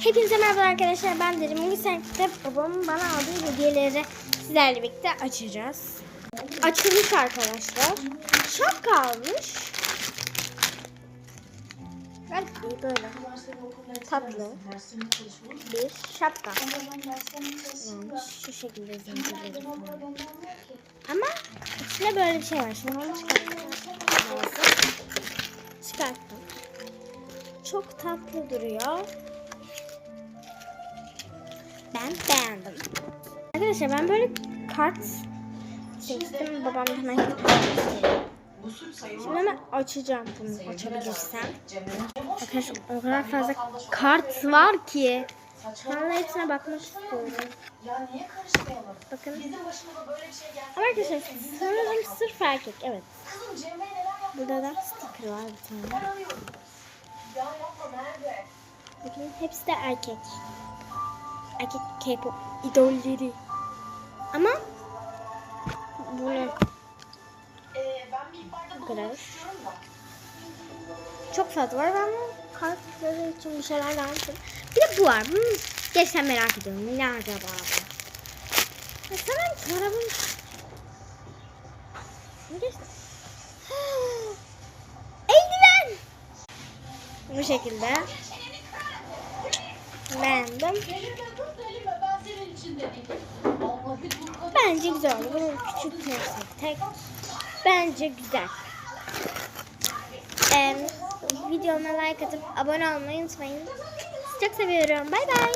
Hepinize merhaba arkadaşlar. Ben Derim. Bugün seninle babamın bana aldığı hediyeleri sizlerle birlikte açacağız. Açılmış arkadaşlar. Şapka almış. İyi böyle. Tatlı. Bir şapka. Şu şekilde zincirleri. Ama içinde böyle bir şey var. Şimdi onu çıkarttım. Çıkarttım. Çok tatlı duruyor. Ben beğendim. Arkadaşlar ben böyle kart çektim. Babam hemen. Şimdi hemen açacağım bunu açabilirsem. Arkadaşlar o kadar fazla kart var ki. De hepsine bakmak istiyorum. Ya niye? Bakın. Bizim başımıza böyle bir şey. Ama arkadaşlar sanırım sırf erkek. Evet. Burada da sticker var bir tane. Bakın hepsi de erkek. Erkek K-pop idolleri. Ama bunu Bu kadar. çok fazla var. Ben bu kartları için bir şeyler lazım. Bir de bu var. Bunu gerçekten merak ediyorum. Ne acaba bu? Sanırım çorabım. Ne gerçekten? Eldiven. Bu şekilde. Beğendim. Bence güzel oldu. Bunu küçük tek. Bence güzel. Ee, videoma like atıp abone olmayı unutmayın. Çok seviyorum. Bay bay.